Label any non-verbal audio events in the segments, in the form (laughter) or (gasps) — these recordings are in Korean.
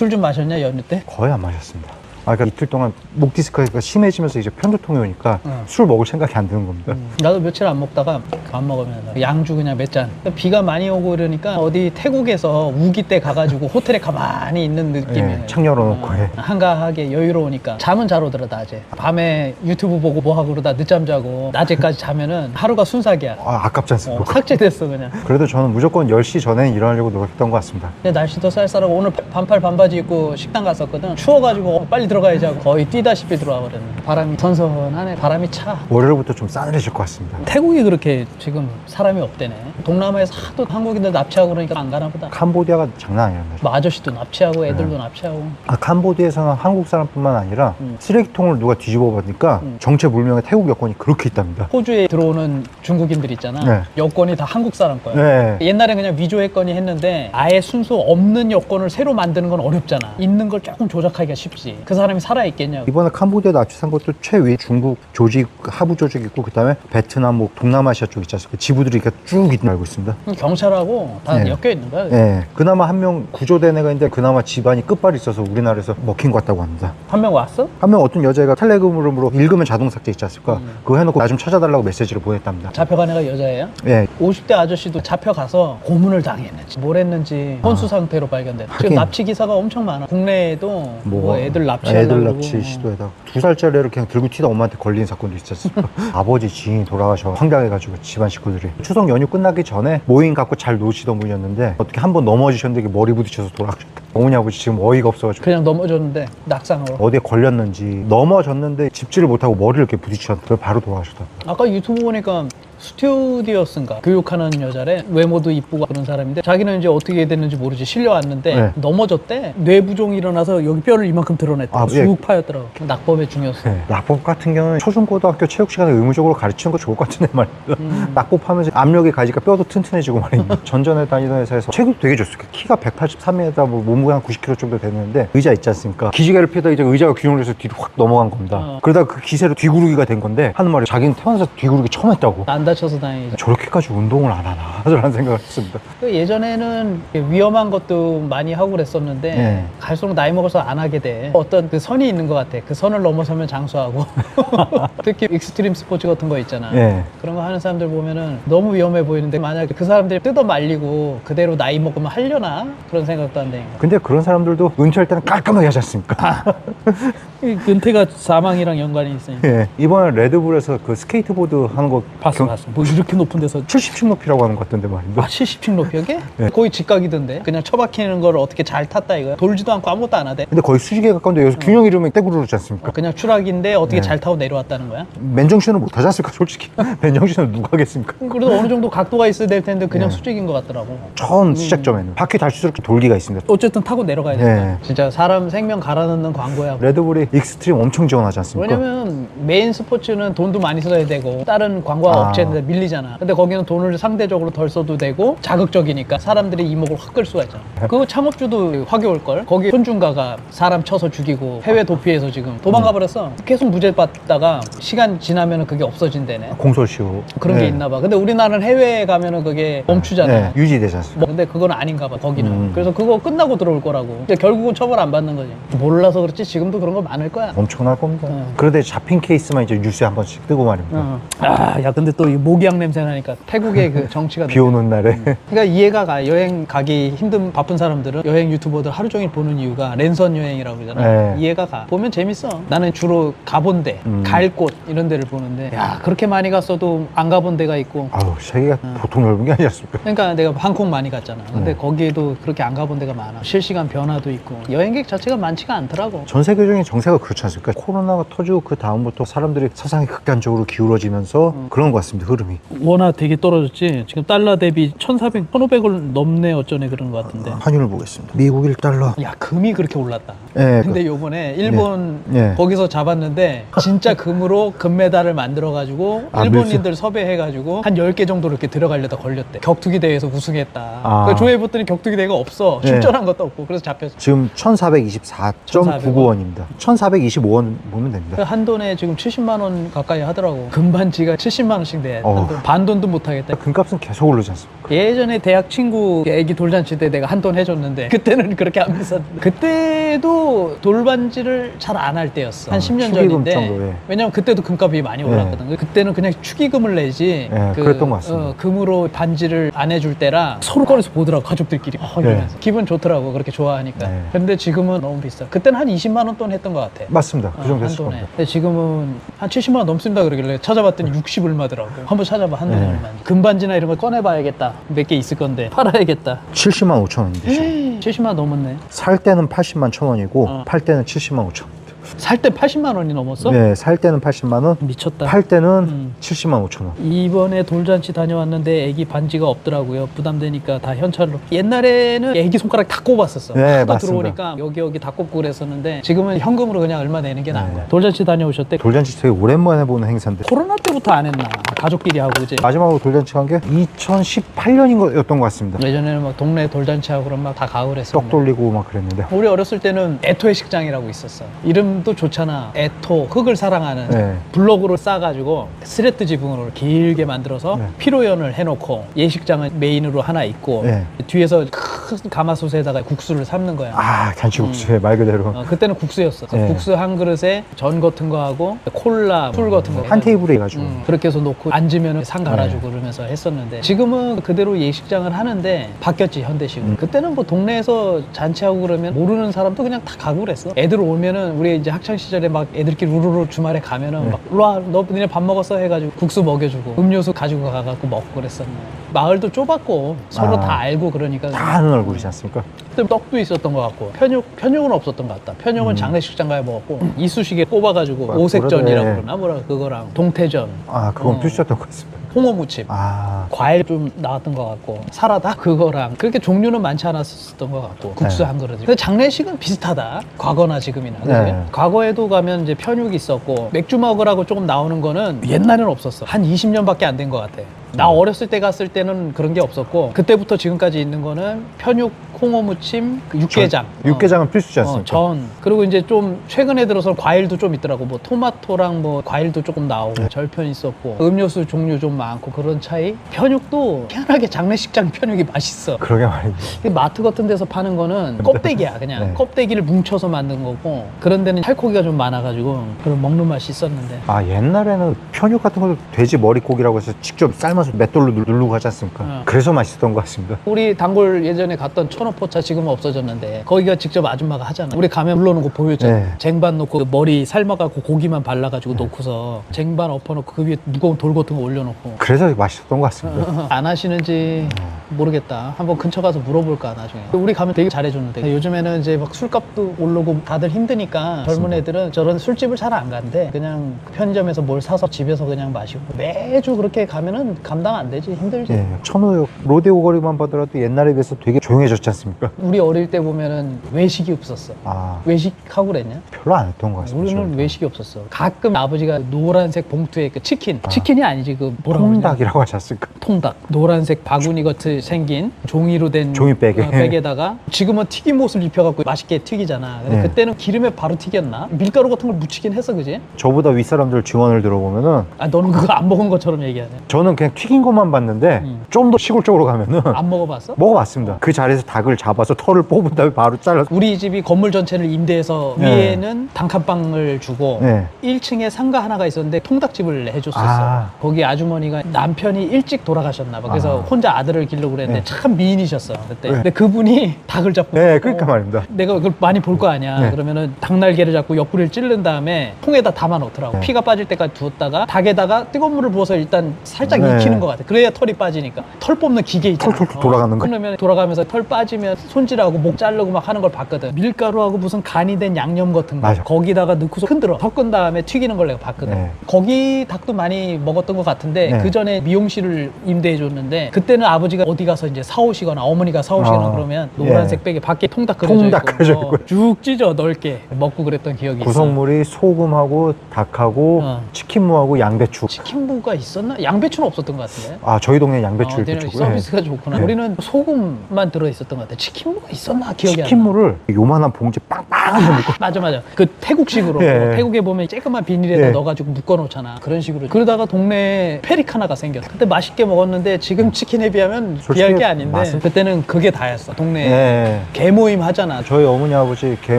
술 좀 마셨냐 연휴 때? 거의 안 마셨습니다. 아, 그러니까 이틀 동안 목 디스크가 심해지면서 이제 편두통이 오니까 응. 술 먹을 생각이 안 드는 겁니다. 나도 며칠 안 먹다가 안 먹으면 양주 그냥 몇 잔. 비가 많이 오고 이러니까 어디 태국에서 우기 때 가가지고 (laughs) 호텔에 가만히 있는 느낌이에요. 예, 창 열어놓고 어, 해. 한가하게 여유로우니까 잠은 잘 오더라 낮에. 밤에 유튜브 보고 뭐 하고 그러다 늦잠 자고 낮에까지 자면은 하루가 순삭이야. 아, 아깝지 어, 않습니까? 삭제됐어 그냥. 그래도 저는 무조건 10시 전에 일어나려고 노력했던 것 같습니다. 근데 날씨도 쌀쌀하고 오늘 반팔 반바지 입고 식당 갔었거든. 추워가지고 어, 빨리 들어가야지 하고 거의 뛰다시피 들어와 버렸네. 바람이 선선하네. 바람이 차. 월요일부터 좀 싸늘해질 것 같습니다. 태국이 그렇게 지금 사람이 없대네. 동남아에서 하도 한국인들 납치하고 그러니까 안 가나 보다. 캄보디아가 장난 아니었네. 뭐 아저씨도 납치하고 애들도 납치하고. 아, 캄보디아에서는 한국 사람뿐만 아니라 음. 쓰레기통을 누가 뒤집어 보니까 음. 정체불명의 태국 여권이 그렇게 있답니다. 호주에 들어오는 중국인들 있잖아. 네. 여권이 다 한국 사람 거야. 네. 옛날엔 그냥 위조했거니 했는데 아예 순수 없는 여권을 새로 만드는 건 어렵잖아. 있는 걸 조금 조작하기가 쉽지. 그 사람이 살아 있겠냐고. 이번에 캄보디아 납치한 것도 최위 중국 조직 하부 조직 있고 그 다음에 베트남 뭐 동남아시아 쪽 있지 않습니까? 지부들이 이렇게 쭉 있는 걸 알고 있습니다. 경찰하고 다 네. 엮여 있는 거야. 예. 그나마 한 명 구조된 애가 있는데 그나마 집안이 끝발이 있어서 우리나라에서 먹힌 것 같다고 합니다. 한 명 왔어? 한 명 어떤 여자애가 텔레그램으로 읽으면 자동 삭제 있지 않습니까? 음. 그거 해놓고 나 좀 찾아달라고 메시지를 보냈답니다. 잡혀간 애가 여자예요? 예. 50대 아저씨도 잡혀가서 고문을 당했는지 뭘 했는지 혼수 상태로 발견됐다. 지금 하긴. 납치 기사가 엄청 많아. 국내에도 뭐 애들 납치하려고 애들. 납치 시도에다가 두 살짜리 애를 그냥 들고 튀다 엄마한테 걸린 사건도 않습니까? (laughs) 아버지 지인이 돌아가셔 황당해가지고 집안 식구들이 추석 연휴 끝나기 전에 모임 갖고 잘 노시던 분이었는데 어떻게 한 번 넘어지셨는데 이게 머리 부딪혀서 돌아가셨다. 어머니 아버지 지금 어이가 없어가지고 그냥 넘어졌는데 낙상으로. 어디에 걸렸는지 넘어졌는데 집지를 못하고 머리를 이렇게 부딪혔는데 바로 돌아가셨다. 아까 유튜브 보니까 스튜디오스인가 교육하는 여자래 외모도 이쁘고 그런 사람인데 자기는 이제 어떻게 됐는지 모르지 실려왔는데 네. 넘어졌대 뇌부종이 일어나서 여기 뼈를 이만큼 드러냈대 아, 예. 쭉 파였더라고 낙법의 중요성 네. 낙법 같은 경우는 초중고등학교 체육 시간에 의무적으로 가르치는 거 좋을 것 같은데 말입니다. 음. (laughs) 낙법하면서 압력이 가지니까 뼈도 튼튼해지고 말입니다. (laughs) 전전에 다니던 회사에서 체급 되게 좋습니다. 키가 183m, 뭐 몸무게 한 90kg 정도 되는데 의자 있지 않습니까? 기지개를 피다 이제 의자가 균형을 해서 뒤로 확 넘어간 겁니다. 어. 그러다가 그 기세로 뒤구르기가 된 건데 하는 말이 자기는 태어나서 뒤구르기 처음 했다고. 안다 쳐서 다행이죠. 저렇게까지 운동을 안 하나? (laughs) 라는 생각을 했습니다. 그 예전에는 위험한 것도 많이 하고 그랬었는데 네. 갈수록 나이 먹어서 안 하게 돼. 어떤 그 선이 있는 것 같아. 그 선을 넘어서면 장수하고. (laughs) 특히 익스트림 스포츠 같은 거 있잖아. 예. 그런 거 하는 사람들 보면은 너무 위험해 보이는데 만약에 그 사람들이 뜯어 말리고 그대로 나이 먹으면 하려나? 그런 생각도 안 되는 거야 근데 그런 사람들도 은퇴할 때는 깔끔하게 하지 않습니까? (laughs) 이 은퇴가 사망이랑 연관이 있으니까. 예. 이번에 레드불에서 그 스케이트보드 하는 거 봤어 경- 봤어 뭐 이렇게 높은 데서 70층 높이라고 하는 것 같던데 말입니다. 아 70층 높이 여기? 네. 거의 직각이던데 그냥 처박히는 걸 어떻게 잘 탔다 이거야 돌지도 않고 아무것도 안 하대 근데 거의 수직에 가까운데 여기서 균형 잃으면 떼구르지 않습니까? 그냥 추락인데 어떻게 네. 잘 타고 내려왔다는 거야? 맨정신은 못 하지 않습니까, 솔직히? (laughs) 맨정신은 누가 하겠습니까? 그래도 어느 정도 각도가 있어야 될 텐데 그냥 네. 수직인 것 같더라고. 처음 시작점에는 바퀴 달수록 돌기가 있습니다. 어쨌든 타고 내려가야 네. 된다. 진짜 사람 생명 갈아 넣는 광고야. 레드불이 익스트림 엄청 지원하지 않습니까? 왜냐면 메인 스포츠는 돈도 많이 써야 되고 다른 광고 아. 업체 인데 밀리잖아. 근데 거기는 돈을 상대적으로 덜 써도 되고 자극적이니까 사람들이 이목을 확 끌 수가 있잖아. 그거 창업주도 화겨울 걸. 거기 손준가가 사람 쳐서 죽이고 해외 도피해서 지금 도망가 버렸어. 계속 무죄 받다가 시간 지나면 그게 없어진대네. 공소시효. 그런 게 네. 있나 봐. 근데 우리나라는 해외에 가면은 그게 멈추잖아. 네, 유지되지 않습니까? 뭐, 근데 그건 아닌가 봐 거기는 음. 그래서 그거 끝나고 들어올 거라고 근데 결국은 처벌 안 받는 거지 몰라서 그렇지 지금도 그런 거 많을 거야 엄청날 겁니다. 네. 그런데 잡힌 케이스만 이제 뉴스에 한 번씩 뜨고 말입니다. 아 야 근데 또 이 모기향 냄새 나니까 태국의 그 정치가 (laughs) 비 오는 날에. 그러니까 이해가 가 여행 가기 힘든 바쁜 사람들은 여행 유튜버들 하루 종일 보는 이유가 랜선 여행이라고 그러잖아 네. 이해가 가 보면 재밌어 나는 주로 가본 데 음. 갈 곳 이런 데를 보는데 야 그렇게 많이 갔어도 안 가본 데가 있고 아우, 세계가 네. 보통 넓은 게 아니지 않습니까? 그러니까 내가 방콕 많이 갔잖아. 근데 네. 거기에도 그렇게 안 가본 데가 많아. 실시간 변화도 있고 여행객 자체가 많지가 않더라고. 전 세계적인 정세가 그렇지 않습니까? 코로나가 터지고 그 다음부터 사람들이 사상이 극단적으로 기울어지면서 음. 그런 것 같습니다, 흐름이. 원화 되게 떨어졌지. 지금 달러 대비 1,400, 1,500을 넘네 어쩌네 그런 것 같은데. 환율을 보겠습니다. 미국 1달러. 야 금이 그렇게 올랐다. 예, 근데 요번에 일본 예. 거기서 잡았는데 진짜 금으로 금메달을 만들어 가지고 아, 일본인들 섭외해 가지고 한 10개 정도 이렇게 들어가려다 걸렸대. 격투기 대회에서 우승했다. 아. 그 조회 봤더니 격투기 대회가 없어. 예. 출전한 것도 없고 그래서 잡혔어. 지금 1424.99원입니다. 1425원 보면 됩니다. 그 한돈에 지금 70만 원 가까이 하더라고. 금반지가 70만 원씩 돼. 돼. 어. 한돈, 반 돈도 못 하겠다. 금값은 계속 오르지 않습니까? 예전에 대학 친구 애기 돌잔치 때 내가 한 돈 해줬는데 그때는 그렇게 안 비쌌는데 그때도 돌반지를 잘 안 할 때였어 한 어, 10년 축의금 전인데 정도에. 왜냐면 그때도 금값이 많이 네. 올랐거든 그때는 그냥 축의금을 내지 네, 그랬던 것 같습니다. 어, 금으로 반지를 안 해줄 때라 서로 꺼내서 보더라고 가족들끼리 어, 이러면서 기분 좋더라고 그렇게 좋아하니까 네. 근데 지금은 너무 비싸 그때는 한 20만 원 돈 했던 것 같아 맞습니다. 그 어, 정도 한 했을 돈에. 겁니다. 근데 지금은 한 70만 원 넘습니다 그러길래 찾아봤더니 60 얼마더라고. 한번 찾아봐 한 돈이 네. 금반지나 이런 거 꺼내봐야겠다. 몇 개 있을 건데 팔아야겠다. 70만 5천 원인데 지금. 70만 원 (gasps) 넘었네. 살 때는 80만 천 원이고 어. 팔 때는 70만 5천 원. 살 때 80만 원이 넘었어? 네, 살 때는 80만 원, 미쳤다. 팔 때는 음. 70만 5천 원. 이번에 돌잔치 다녀왔는데 애기 반지가 없더라고요. 부담되니까 다 현찰로. 옛날에는 애기 손가락 다 꼽았었어. 네, 맞습니다. 들어오니까 여기 여기 다 꼽고 그랬었는데 지금은 현금으로 그냥 얼마 내는 게 나은 네. 거야. 돌잔치 다녀오셨대? 돌잔치 되게 오랜만에 보는 행사인데 코로나 때부터 안 했나? 가족끼리 하고 이제. 마지막으로 돌잔치 간 게 2018년인 거였던 것 같습니다. 예전에는 막 동네 돌잔치하고 그럼 막 다 가고 그랬었는데. 떡 돌리고 막 그랬는데 우리 어렸을 때는 애토의 식장이라고 있었어. 이름 도 좋잖아. 애토, 흙을 사랑하는 네. 블럭으로 싸가지고 스레트 지붕으로 길게 만들어서 네. 피로연을 해놓고 예식장은 메인으로 하나 있고 네. 뒤에서 큰 가마솥에다가 국수를 삶는 거야. 아 잔치국수에 말 그대로 어, 그때는 국수였어. 네. 국수 한 그릇에 전 같은 거 하고 콜라, 술 같은 거. 한 테이블에 해가지고 음, 그렇게 해서 놓고 앉으면 상 갈아주고 네. 그러면서 했었는데 지금은 그대로 예식장을 하는데 바뀌었지 현대식으로 음. 그때는 뭐 동네에서 잔치하고 그러면 모르는 사람도 그냥 다 가고 그랬어 애들 오면은 우리 이제 학창 시절에 막 애들끼리 우르르 주말에 가면은 네. 막 일로와 너 니네 밥 먹었어 해가지고 국수 먹여주고 음료수 가지고 가갖고 먹고 그랬었네 마을도 좁았고 서로 아. 다 알고 그러니까 다 아는 얼굴이지 않습니까? 그때 떡도 있었던 것 같고 편육 편육은 없었던 것 같다. 편육은 음. 장례식장 가야 먹었고 이쑤시개 꼽아가지고 막 오색전이라고. 그러나 뭐라 그거랑 동태전, 아 그건 어. 필수였던 것 같습니다. 홍어무침. 아 과일 좀 나왔던 것 같고 사라다 그거랑 그렇게 종류는 많지 않았었던 것 같고 국수 네. 한 그릇. 근데 장례식은 비슷하다. 과거나 지금이나. 그지? 네. 과거에도 가면 이제 편육이 있었고 맥주 먹으라고 조금 나오는 거는 옛날에는 없었어. 한 20년밖에 안 된 것 같아. 나 음. 어렸을 때 갔을 때는 그런 게 없었고 그때부터 지금까지 있는 거는 편육, 홍어무침, 그 육개장. 전- 육개장은 필수지 어, 않습니까? 전 그리고 이제 좀 최근에 들어서 과일도 좀 있더라고 뭐 토마토랑 뭐 과일도 조금 나오고 네. 절편 있었고 음료수 종류 좀 많고 그런 차이 편육도 희한하게 장례식장 편육이 맛있어 그러게 말이죠. 이 마트 같은 데서 파는 거는 껍데기야 그냥 네. 껍데기를 뭉쳐서 만든 거고 그런 데는 살코기가 좀 많아가지고 그런 먹는 맛이 있었는데 아 옛날에는 편육 같은 걸 돼지 머리고기라고 해서 직접 삶아 서 맷돌로 누- 누르고 하지 않습니까? 어. 그래서 맛있었던 것 같습니다. 우리 단골 예전에 갔던 천호포차 지금은 없어졌는데 거기가 직접 아줌마가 하잖아 우리 가면 불러놓은 거 보여줬잖아 네. 쟁반 놓고 그 머리 삶아갖고 고기만 발라가지고 놓고서 쟁반 엎어놓고 그 위에 무거운 돌 같은 거 올려놓고 그래서 맛있었던 것 같습니다. (laughs) 안 하시는지 모르겠다 한번 근처 가서 물어볼까 나중에 우리 가면 되게 잘해줬는데 요즘에는 이제 막 술값도 오르고 다들 힘드니까 젊은 애들은 저런 술집을 잘 안 간대 그냥 편의점에서 뭘 사서 집에서 그냥 마시고 매주 그렇게 가면은 감당 안 되지 힘들지 예, 천호역 로데오 거리만 보더라도 옛날에 비해서 되게 조용해졌지 않습니까? (laughs) 우리 어릴 때 보면은 외식이 없었어. 아 외식하고 그랬냐? 별로 안 했던 것 같습니다. 우리는. 외식이 없었어. 가끔 아버지가 노란색 봉투에 그 치킨, 치킨이 아니지 그 뭐라고 그러냐? 통닭이라고 하지 않습니까? 통닭. 노란색 바구니 같이 생긴 종이로 된 종이백에. 어, 백에다가 지금은 튀김옷을 입혀갖고 맛있게 튀기잖아. 근데 네. 그때는 기름에 바로 튀겼나? 밀가루 같은 걸 묻히긴 했어, 그지? 저보다 윗사람들 증언을 들어보면은 아 너는 그거 안 먹은 것처럼 얘기하네. 저는 그냥 튀긴 것만 봤는데 음. 좀 더 시골 쪽으로 가면은 안 먹어봤어? 먹어봤습니다. 그 자리에서 닭을 잡아서 털을 뽑은 다음에 바로 잘라서 우리 집이 건물 전체를 임대해서 네. 위에는 단칸방을 주고 네. 1층에 상가 하나가 있었는데 통닭집을 해줬었어. 아. 거기 아주머니가 남편이 일찍 돌아가셨나 봐. 그래서 아. 혼자 아들을 기르고 그랬는데 네. 참 미인이셨어 그때. 네. 근데 그분이 닭을 잡고. 네, 그러니까 어, 말입니다. 내가 그걸 많이 볼 거 아니야. 네. 그러면은 닭날개를 잡고 옆구리를 찌른 다음에 통에다 담아 놓더라고. 네. 피가 빠질 때까지 두었다가 닭에다가 뜨거운 물을 부어서 일단 살짝 네. 익히는 것 같아. 그래야 털이 빠지니까. 털 뽑는 기계 있잖아. 털 털 털 돌아가는 거. 그러면 돌아가면서 털 빠지면 손질하고 목 자르고 막 하는 걸 봤거든. 밀가루하고 무슨 간이 된 양념 같은 거. 맞아. 거기다가 넣고서 흔들어. 섞은 다음에 튀기는 걸 내가 봤거든. 네. 거기 닭도 많이 먹었던 것 같은데 네. 그 전에 미용실을 임대해 줬는데 그때는 아버지가 어디 가서 이제 사오시거나 어머니가 사오시거나 아, 그러면 노란색 예. 백에 밖에 통닭 그려져 통닭 있고 그려져 어, 있고. 쭉 찢어 넓게 먹고 그랬던 기억이 있어. 구성물이 소금하고 닭하고 어. 치킨무하고 양배추. 치킨무가 있었나? 양배추는 없었던 것 같은데. 아 저희 동네 양배추를 어, 걔네 배추고요. 서비스가 좋구나. 네. 우리는 소금만 들어 있었던 것 같아. 치킨무가 있었나 기억이 안 나. 치킨무를 요만한 봉지 빵빵 하나도 못 맞아 맞아 그 태국식으로 예. 태국에 보면 쬐끄만 비닐에다 예. 넣어가지고 묶어놓잖아 그런 식으로 그러다가 동네에 페리카나가 생겼어 그때 맛있게 먹었는데 지금 치킨에 비하면 솔직히 비할 게 아닌데 맛은- 그때는 그게 다였어 동네 예. 개모임 하잖아 저희 어머니 아버지 개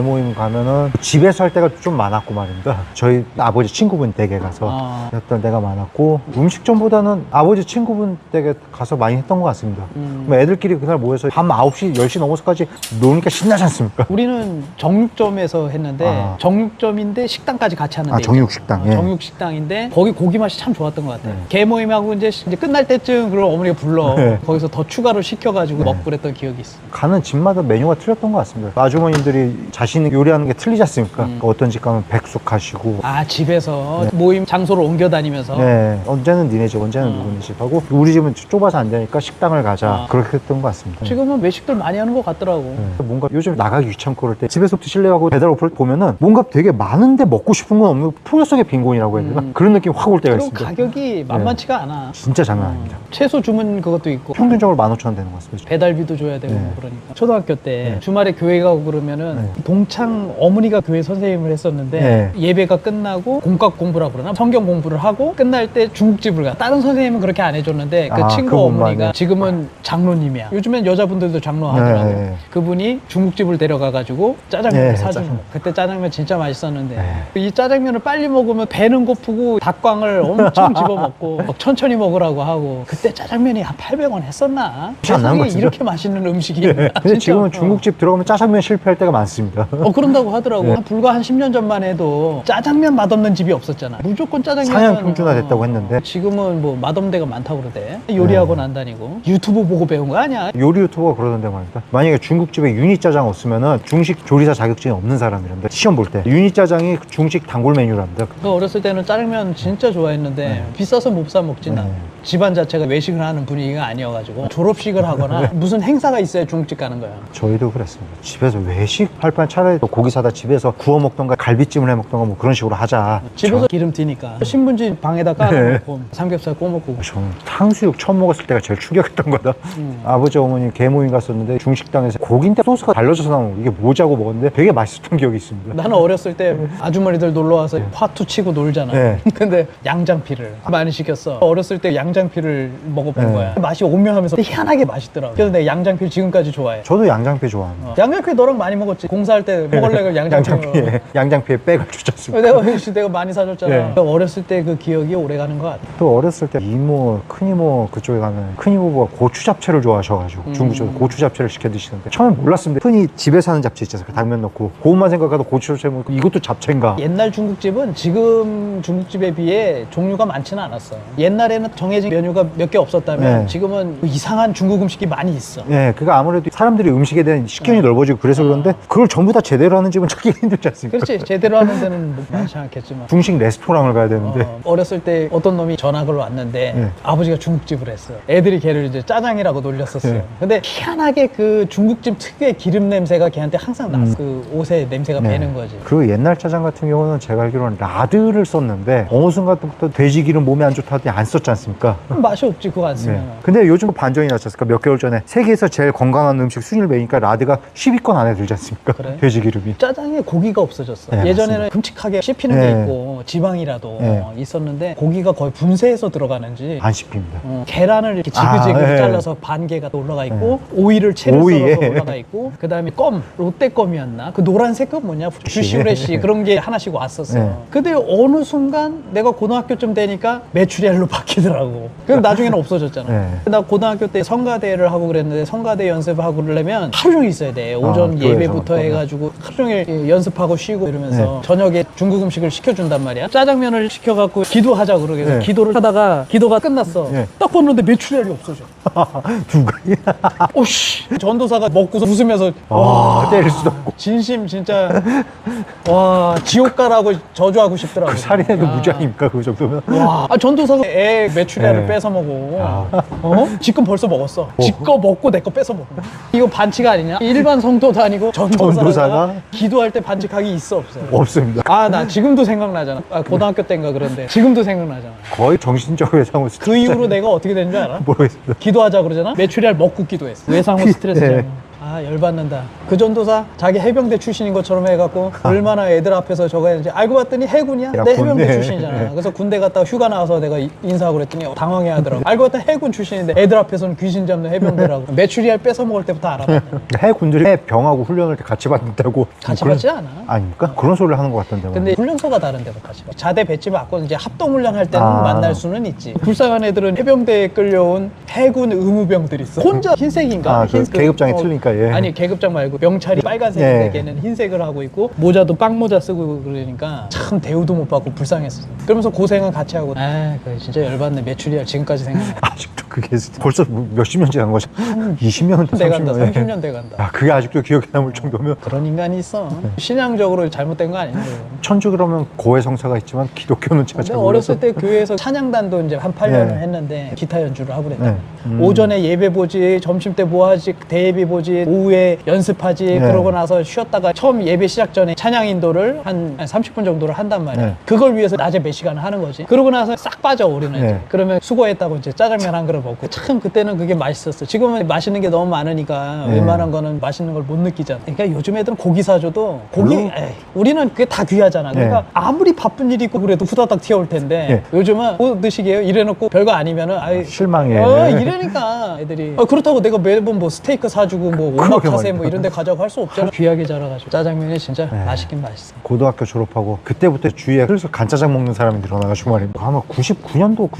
모임 가면은 집에서 할 때가 좀 많았고 말입니다. 저희 아버지 친구분 댁에 가서 아. 했던 때가 많았고 음식점보다는 아 버지 친구분 댁에 가서 많이 했던 것 같습니다. 음. 뭐 애들끼리 그날 모여서 밤 9시, 10시 넘어서까지 노니까 신나지 않습니까? 우리는 정육점에서 했는데 아. 정육점인데 식당까지 같이 하는 아, 데 정육식당, 있잖아. 예. 정육식당인데 거기 고기 맛이 참 좋았던 것 같아 네. 개모임하고 이제, 이제 끝날 때쯤 그걸 어머니가 불러 네. 거기서 더 추가로 시켜가지고 먹고 그랬던 기억이 있어 가는 집마다 메뉴가 틀렸던 것 같습니다. 아주머님들이 자신이 요리하는 게 틀리지 않습니까? 음. 어떤 집 가면 백숙 하시고 아 집에서 모임 장소를 옮겨 다니면서 네, 언제는 니네 집, 언제는 어. 누구 네집 하고 우리 집은 좁아서 안 되니까 식당을 가자 아. 그렇게 했던 것 같습니다. 지금은 외식들 많이 하는 것 같더라고. 네. 뭔가 요즘 나가기 귀찮고 그럴 때 집에서 드실래요 하고 배달 어플 보면은 뭔가 되게 많은데 먹고 싶은 건 없는 풍요 속의 빈곤이라고 해야 되나? 음. 그런 느낌이 확올 때가 있습니다. 가격이 만만치가 않아. 진짜 장난 아닙니다. 어, 채소 주문 그것도 있고 평균적으로 15,000원 되는 것 같습니다. 배달비도 줘야 되고 네. 그러니까 초등학교 때 네. 주말에 교회 가고 그러면은 네. 동창 어머니가 교회 선생님을 했었는데 예배가 끝나고 공각 공부라 그러나 성경 공부를 하고 끝날 때 중국집을 가 다른 선생님은 그렇게 안 해줬는데 그 아, 친구 그분만, 어머니가 네. 지금은 장로님이야 요즘엔 여자분들도 장로 하더라고 네, 네. 그분이 중국집을 데려가가지고 짜장면을 네, 사주는. 거야 그때 짜장면 진짜 맛있었는데 네. 이 짜장면을 빨리 먹으면 배는 고프고 닭광을 엄청 (laughs) 집어먹고 막 천천히 먹으라고 하고 그때 짜장면이 한 800원 했었나? 세상에? 이렇게 맛있는 음식이 네. 근데. 지금은 어. 중국집 들어가면 짜장면 실패할 때가 많습니다. 어 그런다고 하더라고 네. 한 불과 한 10년 전만 해도 짜장면 맛없는 집이 없었잖아 무조건 짜장면 상향 평준화 됐다고 했는데. 지금은 뭐 맛없는 데가 많다고 그러대 요리학원 네. 안 다니고 유튜브 보고 배운 거 아니야 요리 유튜버가 그러던데 말입니다. 만약에 중국집에 유니짜장 없으면은 중식 조리사 자격증이 없는 사람이란다. 시험 볼 때. 유니짜장이 중식 단골 메뉴랍니다. 그 어렸을 때는 짜장면 진짜 좋아했는데 비싸서 못 사 먹지 나 네. 집안 자체가 외식을 하는 분위기가 아니어가지고 졸업식을 하거나 무슨 행사가 있어야 중국집 가는 거야 저희도 그랬습니다. 집에서 외식 할 바엔 차라리 고기 사다 집에서 구워 먹던가 갈비찜을 해 먹던가 뭐 그런 식으로 하자. 집에서 기름 튀니까 신문지 방에다 깔아놓고 삼겹살 구워 먹고 저, 저는 탕수육 처음 먹었을 때가 제일 충격했던 거다. 음. 아버지 어머니 개모임 갔었는데 중식당에서 고기인데 소스가 달라져서 나온 거 이게 뭐자고 먹었는데 되게 맛있었던 기억이 있습니다. 나는 어렸을 때 아주머니들 놀러 와서 화투 치고 놀잖아. 네. (laughs) 근데 양장피를 많이 시켰어. 어렸을 때 양장피를 먹어본 네. 거야. 맛이 오묘하면서 희한하게 맛있더라고. 그래서 내가 양장피를 지금까지 좋아해. 저도 양장피 좋아합니다. 어. 양장피 너랑 많이 먹었지. 공사할 때 먹을래 양장피. 양장피에 양장피에 백을 (laughs) 주셨습니다. 내가 내가 많이 사줬잖아. 네. 어렸을 때 그 기억이 오래 가는 것 같아. 또 어렸을 때 이모, 큰이모 그쪽에 가면 큰이모부가 고추 잡채를 좋아하셔가지고 음. 중국 쪽에 고추 잡채를 시켜 드시는데 처음에 몰랐습니다. 흔히 집에 사는 잡채 있잖아요. 그 당면 넣고 그것만 생각하다 고추 잡채 먹고 이것도 잡채인가? 옛날 중국집은 지금 중국집에 비해 종류가 많지는 않았어. 옛날에는 정해진 메뉴가 몇 개 없었다면 네. 지금은 이상한 중국 음식이 많이 있어. 예, 그가 아무래도 사람들이 음식에 대한 식견이 어. 넓어지고 그래서 그런데 그걸 전부 다 제대로 하는 집은 찾기 힘들지 않습니까? 그렇지. 제대로 하는 데는 뭐 많지 않겠지만. (laughs) 중식 레스토랑을 가야 되는데 어, 어렸을 때 어떤 놈이 전학을 왔는데 네. 아버지가 중국집을 했어. 애들이 걔를 이제 짜장이라고 놀렸었어요. 네. 근데 희한하게 그 중국집 특유의 기름 냄새가 걔한테 항상 났어. 그 옷에 냄새가 네. 배는 거지. 그리고 옛날 짜장 같은 경우는 제가 알기로는 라드를 썼는데 어느 순간부터 돼지 기름 몸에 안 좋다더니 안 썼지 않습니까? 맛이 없지 그거 안 쓰면. 네. 근데 요즘 반전이 났지 않습니까? 몇 개월 전에 세계에서 제일 건강한 음식 순위를 매니까 라드가 10위권 안에 들지 않습니까? 그래? 돼지 기름이. 짜장에 고기가 없어졌어. 네, 예전에는 맞습니다. 끔찍하게 씹히는 네. 게 있고 지방이라도 네. 어, 있었는데 고기가 거의 분쇄해서 들어가는지 안 씹힙니다. 어, 계란을 이렇게 아, 지그재그 네. 잘라서 반 개가 올라가 있고 오이를 채를 오이, 썰어서 예. 올라가 있고 그 다음에 껌 롯데 껌이었나 그 노란색 거 뭐냐 슈시브레시 그런 게 하나씩 왔었어. 네. 근데 어느 순간 내가 고등학교쯤 되니까 메추리알로 (laughs) 바뀌더라고. 그럼 나중에는 없어졌잖아. 네. 나 고등학교 때 성가대를 하고 그랬는데 성가대 연습하고 그러려면 하루 종일 있어야 돼. 오전 아, 예배부터. 해가지고 하루 종일 예, 연습하고 쉬고 이러면서 네. 저녁에 중국 음식을 시켜준단 말이야. 짜장면을 시켜갖고 기도하자 그러겠어. 네. 기도를 하다가 기도가 끝났어. 네. 딱 봤는데 메추리알이 없어져. (laughs) 누가? (laughs) 오씨. 전도사가 먹고서 웃으면서 와, 때릴 수도 없고. 진심 진짜 와 지옥 가라고 저주하고 싶더라고. 그 살인해도 아. 무죄 아닙니까? 그 정도면? 와, 아, 전도사가 애 메추리알을 네. 뺏어 먹어. 아. 어? 지금 벌써 먹었어. 지거 먹고 내 거 뺏어 먹어. 이거 반칙 아니냐? 일반 성도도 아니고 전도사가, 전도사가? 기도할 때 반칙하기 있어 없어? 없습니다. 아, 나 지금도 생각나잖아. 아, 고등학교 때인가 그런데 지금도 생각나잖아. 거의 정신적 외상후 그 이후로 내가 어떻게 된 줄 알아? 모르겠습니다. 기도하자 그러잖아. 메추리알 먹고 기도했어. 외상후 스트레스잖아. 네. 아 열받는다. 그 전도사 자기 해병대 출신인 것처럼 해갖고 얼마나 애들 앞에서 저거 했는지 알고 봤더니 해군이야. 야, 내 해병대 군대. 출신이잖아. 그래서 군대 갔다가 휴가 나와서 내가 이- 인사하고 그랬더니 당황해 하더라고. 알고 봤더니 해군 출신인데 애들 앞에서는 귀신 잡는 해병대라고. (laughs) 메추리알 뺏어 먹을 때부터 알아봤네. (laughs) 해 군들이 해 병하고 훈련을 때 같이 받는다고 같이 받지 않아. 아닙니까? 그런 소리를 하는 것 같던데 근데 훈련소가 다른데도 같이 가. 자대 배치 받고 이제 합동 훈련 할 때는 아. 만날 수는 있지. 불쌍한 애들은 해병대에 끌려온 해군 의무병들 있어. 혼자 흰색인가? 아, 그 흰색- 계급장이 틀리니까, 예. 아니 계급장 말고 명찰이 빨간색인데 예. 걔는 흰색을 하고 있고 모자도 빵 모자 쓰고 그러니까 참 대우도 못 받고 불쌍했어. 그러면서 고생은 같이 하고. 아, 그 진짜 열받네. 매출이야 지금까지 생각나. (laughs) 아직도 그게 벌써 뭐 몇십 년 지난 거죠? 20년, 돼 간다. 30년. 30년 돼 간다. 아, 그게 아직도 기억에 남을 정도면 그런 인간이 있어. 네. 신앙적으로 잘못된 거 아니에요. 천주 그러면 고해성사가 있지만 기독교는 제가 잘 어렸을 몰라서 때 교회에서 찬양단도 이제 한 8년을 네. 했는데 기타 연주를 하고 그랬다. 네. 음. 오전에 예배 보지, 점심 때 뭐 하지, 대예비 보지, 오후에 연습하지, 네. 그러고 나서 쉬었다가 처음 예배 시작 전에 찬양 인도를 한 30분 정도를 한단 말이야. 네. 그걸 위해서 낮에 몇 시간을 하는 거지. 그러고 나서 싹 빠져 우리는 이제. 네. 그러면 수고했다고 이제 짜장면 한 그릇 먹고 참 그때는 그게 맛있었어. 지금은 맛있는 게 너무 많으니까 네. 웬만한 거는 맛있는 걸 못 느끼잖아. 그러니까 요즘 애들은 고기 사줘도 고기, 별로? 에이, 우리는 그게 다 귀하잖아. 그러니까 네. 아무리 바쁜 일이 있고 그래도 후다닥 튀어올 텐데 네. 요즘은 뭐 드시게요? 이래놓고 별거 아니면은 아이 실망해. 어, 이러니까 애들이 어, 그렇다고 내가 매번 뭐 스테이크 사주고 뭐 오마카세. 뭐 이런 데 가자고 할 수 없잖아. 귀하게 자라가지고 짜장면이 진짜 네. 맛있긴 맛있어. 고등학교 졸업하고 그때부터 주위에 그래서 간짜장 먹는 사람이 늘어나가지고 말입니다. 아마 99년도,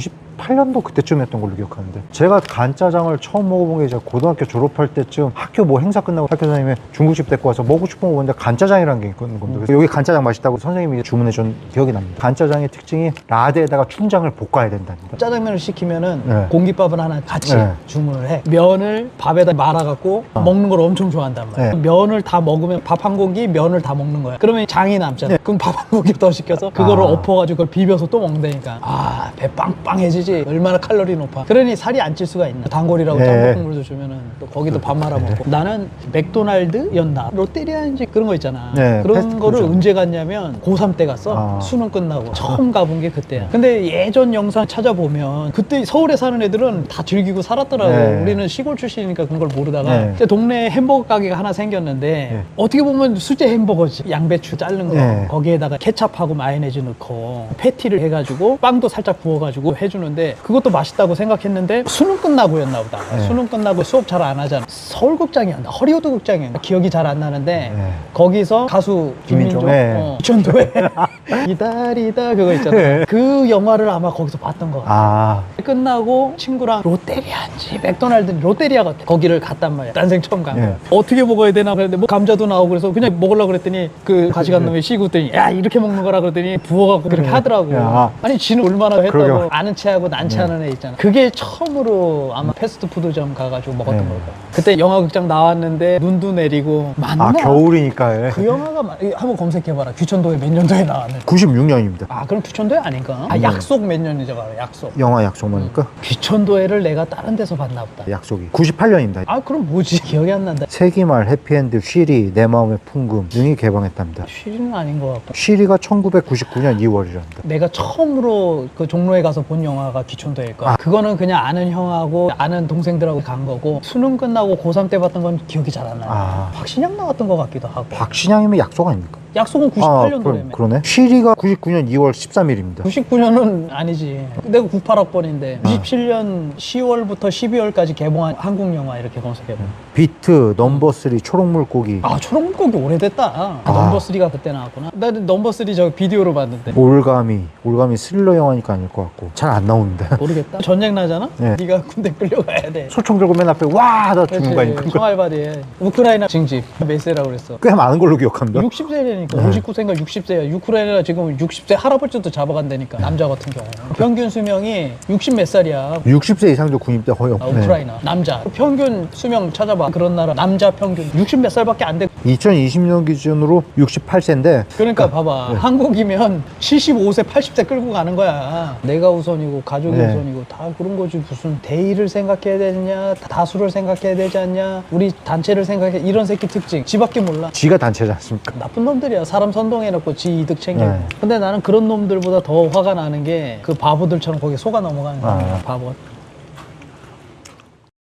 98년도 그때쯤 했던 걸로 기억하는데 제가 간짜장을 처음 먹어본 게 이제 고등학교 졸업할 때쯤 학교 뭐 행사 끝나고 학교 선생님이 중국집 데리고 와서 먹고 싶은 거 먹는데 간짜장이라는 게 있는 겁니다. 그래서 여기 간짜장 맛있다고 선생님이 주문해 준 기억이 납니다. 간짜장의 특징이 라드에다가 춘장을 볶아야 된답니다. 짜장면을 시키면은 네. 공깃밥을 하나 같이 네. 주문을 해. 면을 밥에다 말아갖고 먹는 걸 엄청 좋아한단 말이야. 네. 면을 다 먹으면 밥 한 공기, 면을 다 먹는 거야. 그러면 장이 남잖아. 그럼 밥 한 공기 더 시켜서 그거를 네. 아. 엎어가지고 그걸 비벼서 또 먹는다니까. 아, 배 빵빵해지지. 얼마나 칼로리 높아. 그러니 살이 안 찔 수가 있나. 단골이라고 네. 짬뽕국물도 주면은 또 거기도 밥 말아 먹고. 나는 맥도날드였나? 롯데리아인지 그런 거 있잖아. 네, 그런. 거를 언제 갔냐면 고3 때 갔어. 아. 수능 끝나고. 처음 가본 게 그때야. 근데 예전 영상 찾아보면 그때 서울에 사는 애들은 다 즐기고 살았더라고. 네. 우리는 시골 출신이니까 그런 걸 모르다가 네. 동네에 햄버거 가게가 하나 생겼는데 네. 어떻게 보면 수제 햄버거지. 양배추 자른 거. 네. 거기에다가 케찹하고 마요네즈 넣고 패티를 해가지고 빵도 살짝 구워가지고 해주는 데 그것도 맛있다고 생각했는데 수능 끝나고였나 보다. 네. 수능 끝나고 수업 잘 안 하잖아. 서울극장이었나? 허리우드 극장이었나? 기억이 잘 안 나는데 네. 거기서 가수 김민종 김민종, 네. 어, 전도에 (laughs) 이다리다 그거 있잖아. 네. 그 영화를 아마 거기서 봤던 거 같아. 아, 끝나고 친구랑 롯데리아인지 맥도날드 롯데리아 같아 거기를 갔단 말이야 난생 처음 간 예. 거야 어떻게 먹어야 되나 그랬는데 뭐 감자도 나오고 그래서 그냥 먹으려고 그랬더니 그 같이 간 놈이 시구더니 야 이렇게 먹는 거라 그랬더니 부어갖고 그렇게 하더라고 야. 아니 지는 얼마나 했다고 그러게. 아는 체하고 난체하는 애 있잖아. 그게 처음으로 아마 패스트푸드점 가가지고 먹었던 네. 걸 거야 그때 영화극장 나왔는데 눈도 내리고 맞나? 아 겨울이니까. 예. 그 영화가 마- 한번 검색해봐라 규천도에 몇 년도에 나왔는지 96년입니다. 아 그럼 규천도에 아닌가? 아 네. 약속 몇 년이죠 바로 약속 영화 약속만니까 귀천도회를 내가 다른 데서 봤나 보다. 약속이 98년입니다. 아 그럼 뭐지? (laughs) 기억이 안 난다. 세기말 해피엔드 쉬리 내 마음의 풍금 등이 개방했답니다. 쉬리는 아닌 것 같고. 쉬리가 1999년 2월이랍니다. 내가 처음으로 그 종로에 가서 본 영화가 귀천도일 거야. 아. 그거는 그냥 아는 형하고 아는 동생들하고 간 거고 수능 끝나고 고3 때 봤던 건 기억이 잘 안 나요. 아. 박신양 나왔던 것 같기도 하고. 박신양이면 약속 아닙니까? 약속은 아, 98년도라며. 그럼, 그러네. 쉬리가 99년 2월 13일입니다. 99년은 아니지. 내가 98학번인데 97년 10월부터 12월까지 개봉한 한국 영화 이렇게 검색해봐. 비트, 넘버 3, 초록물고기. 아 초록물고기 오래됐다. 아, 아. 넘버 3가 그때 나왔구나. 나는 넘버 3저 비디오로 봤는데. 올가미. 올가미 스릴러 영화니까 아닐 것 같고. 잘 안 나오는데. 모르겠다. 전쟁 나잖아. 네. 네 가 군대 끌려가야 돼. 소총 들고 맨 앞에 와! 하다 죽는 거 아닙니까? 그거 청알바디에 우크라이나 징집 몇 세라고 그랬어. 꽤 많은 걸로 기억합니다. 60세 니까 네. 59세인가 60세야. 우크라이나가 지금 60세 할아버지도 잡아간다니까 남자 같은 경우. 평균 수명이 60 몇 살이야. 60세 이상도 군입대 허용. 아, 우크라이나 남자 평균 수명 찾아봐 그런 나라 남자 평균 60 몇 살밖에 안 돼. 2020년 기준으로 68세인데. 그러니까 봐봐. 한국이면 75세 80세 끌고 가는 거야. 내가 우선이고 가족이 네. 우선이고 다 그런 거지. 무슨 대의를 생각해야 되느냐 다수를 생각해야 되지 않냐 우리 단체를 생각해 이런 새끼 특징. 지밖에 몰라. 지가 단체지 않습니까? 나쁜 놈들이야. 사람 선동해놓고 지 이득 챙기고 네. 근데 나는 그런 놈들보다 더 화가 나는 게 그 바보들처럼 거기에 속아 넘어가는 거야. 아. 바보